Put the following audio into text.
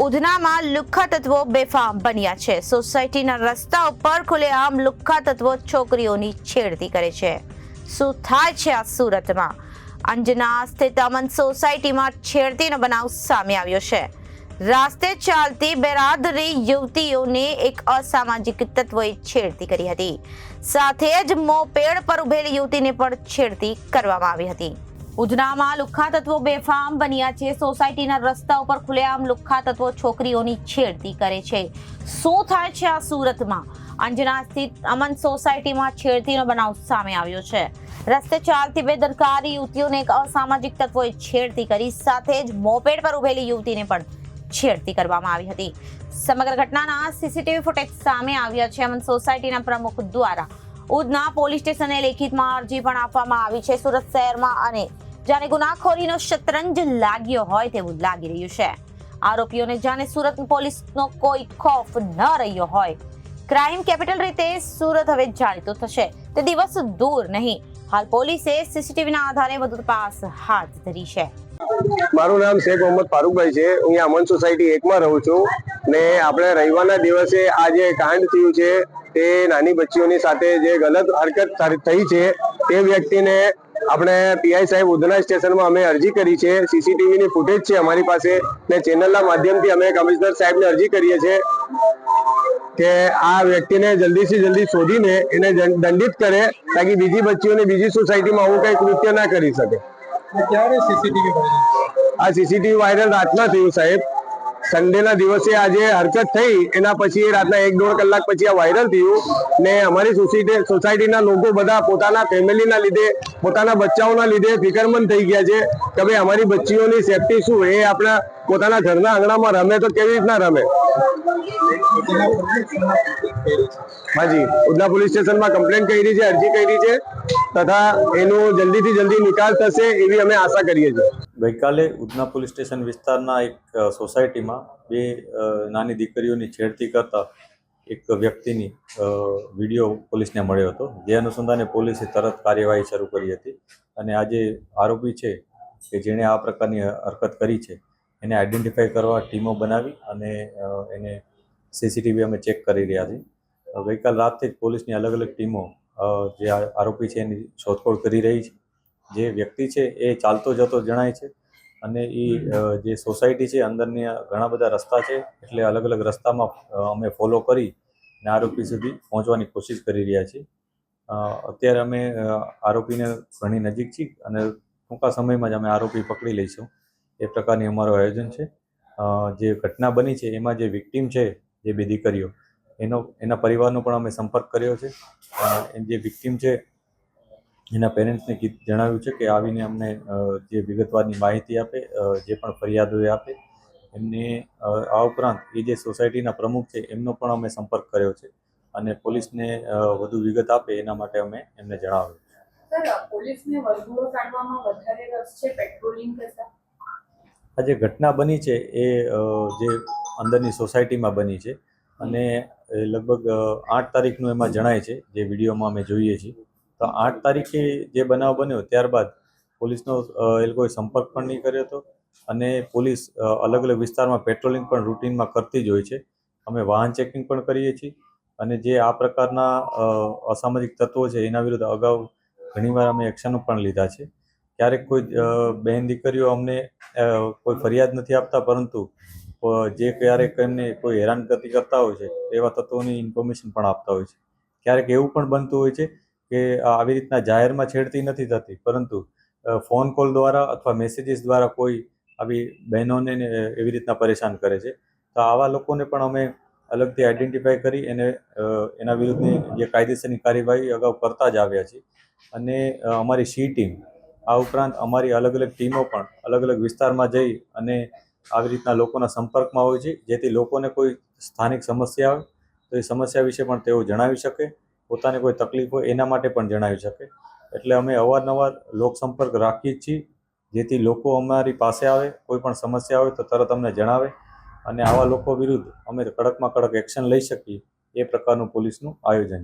ઉધનામાં લુખ્ખા તત્વો બેફામ બન્યા છે. સોસાયટીના રસ્તા ઉપર ખુલ્લેઆમ લુખ્ખા તત્વો છોકરીઓની છેડતી કરે છે. શું થાય છે આ સુરતમાં? અંજના સ્થિત અમન સોસાયટીમાં છેડતીનો બનાવ સામે આવ્યો છે. રાસ્તે ચાલતી બેરાદરી યુવતીઓને એક અસામાજિક તત્વોએ છેડતી કરી હતી. સાથે જ મોપેડ પર ઉભેલી યુવતીને પણ છેડતી કરવામાં આવી હતી. ઉધનામાં લુખ્ખા તત્વો બેફામ બન્યા છે. સોસાયટીના રસ્તા ઉપર ખુલ્લેઆમ લુખ્ખા તત્વો છોકરીઓની છેડતી કરે છે. શું થાય છે આ સુરતમાં? અંજના સ્થિત અમન સોસાયટીમાં છેડતીનો બનાવ સામે આવ્યો છે. રસ્તે ચાલતી બેદરકારી યુવતીઓને એક અસામાજિક તત્વોએ છેડતી કરી, સાથે જ મોપેડ પર ઉભેલી યુવતીને પણ છેડતી કરવામાં આવી હતી. સમગ્ર ઘટનાના સીસીટીવી ફૂટેજ સામે આવ્યા છે. અમન સોસાયટીના પ્રમુખ દ્વારા ઉધના પોલીસ સ્ટેશને લેખિતમાં અરજી પણ આપવામાં આવી છે. સુરત શહેરમાં અને જાણે ગુનાખોરીનો શતરંજ લાગ્યો હોય તેવું લાગી રહ્યું છે. આરોપીઓને જાણે સુરત પોલીસનો કોઈ ખોફ ન રહ્યો હોય. ક્રાઇમ કેપિટલ રીતે સુરત હવે જાણીતું થશે. તે દિવસ દૂર નહીં. હાલ પોલીસે સીસીટીવીના આધારે વધુ તપાસ હાથ ધરી છે. મારું નામ શેખ મોહમ્મદ ફારૂકભાઈ છે. હું અમન સોસાયટી એકમાં રહું છું ને આપણે રવિવારના દિવસે આ જે કાંડ થયું છે તે નાની બચ્ચીઓની સાથે જે ગલત હરકત થઈ છે તે વ્યક્તિને આપણે પીઆઈ સાહેબ ઉધના સ્ટેશનમાં અમે અરજી કરી છે. સીસીટીવી ની ફૂટેજ છે અમારી પાસે ને ચેનલના માધ્યમથી અમે કમિશનર સાહેબને અરજી કરીએ છીએ કે આ વ્યક્તિને જલ્દીથી જલ્દી શોધીને એને દંડિત કરે તાકી બીજી બચ્ચીઓને બીજી સોસાયટીમાં આવું કંઈ કૃત્ય ના કરી શકે. ક્યારે સીસીટીવી આ સીસીટીવી વાયરલ રાતના થયું સાહેબ. સન્ડેના દિવસે આ જે હરકત થઈ, એના પછી રાતના એક દોઢ કલાક પછી આ વાયરલ થયું ને અમારી સોસાયટી સોસાયટીના લોકો બધા પોતાના ફેમિલીના લીધે, પોતાના બચ્ચાઓના લીધે ફિકરમંદ થઈ ગયા છે કે ભાઈ અમારી બચ્ચીઓની સેફટી શું એ આપણા પોતાના ઘરના આંગણામાં રમે તો કેવી રીતના રમે? હાજી ઉદના પોલીસ સ્ટેશનમાં કમ્પ્લેન કરી છે, અરજી કરી છે તથા એનું જલ્દીથી જલ્દી નિકાલ થશે એવી અમે આશા કરીએ છીએ ગઈકાલે ઉધના પોલીસ સ્ટેશન વિસ્તારના એક સોસાયટીમાં બે નાની દીકરીઓની છેડતી કરતા એક વ્યક્તિની વીડિયો પોલીસને મળ્યો હતો. જે અનુસંધાને પોલીસે તરત કાર્યવાહી શરૂ કરી હતી અને આજે આરોપી છે કે જેણે આ પ્રકારની હરકત કરી છે. એને આઈડેન્ટિફાઈ કરવા ટીમો બનાવી અને એને સીસીટીવી અમે ચેક કરી રહ્યા છીએ. ગઈકાલ રાતથી જ પોલીસની અલગ અલગ ટીમો જે આરોપી છે એની શોધખોળ કરી રહી છે. જે વ્યક્તિ છે એ ચાલતો જતો જણાય છે અને એ જે સોસાયટી છે અંદરની ઘણા બધા રસ્તા છે એટલે અલગ અલગ રસ્તામાં અમે ફોલો કરી અને આરોપી સુધી પહોંચવાની કોશિશ કરી રહ્યા છીએ. અત્યારે અમે આરોપીને ઘણી નજીક છીએ અને ટૂંકા સમયમાં જ અમે આરોપી પકડી લઈશું. એ પ્રકારની અમારું આયોજન છે. જે ઘટના બની છે એમાં જે વિક્ટીમ છે, જે બે દીકરીઓ, એનો, એના પરિવારનો પણ અમે સંપર્ક કર્યો છે. જે વિક્ટીમ છે એના પેરેન્ટ્સને જણાવ્યું છે કે આવીને અમને જે વિગતવારની માહિતી આપે જે પણ ફરિયાદો એ આપે એમને આ ઉપરાંત એ જે સોસાયટીના પ્રમુખ છે એમનો પણ અમે સંપર્ક કર્યો છે અને પોલીસને વધુ વિગત આપે એના માટે અમે એમને જણાવ્યું આ જે ઘટના બની છે એ જે અંદરની સોસાયટીમાં બની છે અને લગભગ આઠ તારીખનું એમાં જણાય છે જે વિડીયોમાં અમે જોઈએ છીએ. તો આઠ તારીખે જે બનાવ બન્યો ત્યારબાદ પોલીસનો એ લોકોએ સંપર્ક પણ નહીં કર્યો હતો અને પોલીસ અલગ અલગ વિસ્તારમાં પેટ્રોલિંગ પણ રૂટીનમાં કરતી જ હોય છે. અમે વાહન ચેકિંગ પણ કરીએ છીએ અને જે આ પ્રકારના અસામાજિક તત્વો છે એના વિરુદ્ધ અગાઉ ઘણીવાર અમે એક્શનો પણ લીધા છે. ક્યારેક કોઈ બહેન દીકરીઓ અમને કોઈ ફરિયાદ નથી આપતા પરંતુ જે ક્યારેક એમને કોઈ હેરાન કરતી કરતા હોય છે એવા તત્વોની ઇન્ફોર્મેશન પણ આપતા હોય છે. ક્યારેક એવું પણ બનતું હોય છે કે આવી રીતના જાહેરમાં છેડતી નથી થતી, પરંતુ ફોન કોલ દ્વારા અથવા મેસેજીસ દ્વારા કોઈ આવી બહેનોને એવી રીતના પરેશાન કરે છે. તો આવા લોકોને પણ અમે અલગથી આઈડેન્ટિફાઈ કરી એને એના વિરુદ્ધની જે કાયદેસરની કાર્યવાહી અગાઉ કરતા જ આવ્યા છીએ. અને અમારી સી ટીમ, આ ઉપરાંત અમારી અલગ અલગ ટીમો પણ અલગ અલગ વિસ્તારમાં જઈ અને આવી રીતના લોકોના સંપર્કમાં હોય છે, જેથી લોકોને કોઈ સ્થાનિક સમસ્યા હોય તો એ સમસ્યા વિશે પણ તેઓ જણાવી શકે. પોતાને કોઈ તકલીફ હોય એના માટે પણ જણાવી શકે. એટલે અમે અવારનવાર લોકસંપર્ક રાખીએ છીએ. જેથી લોકો અમારી પાસે આવે, કોઈ પણ સમસ્યા હોય તો તરત અમને જણાવે. અને આવા લોકો વિરુદ્ધ અમે કડકમાં કડક એક્શન લઈ શકીએ. એ પ્રકારનું પોલીસનું આયોજન છે.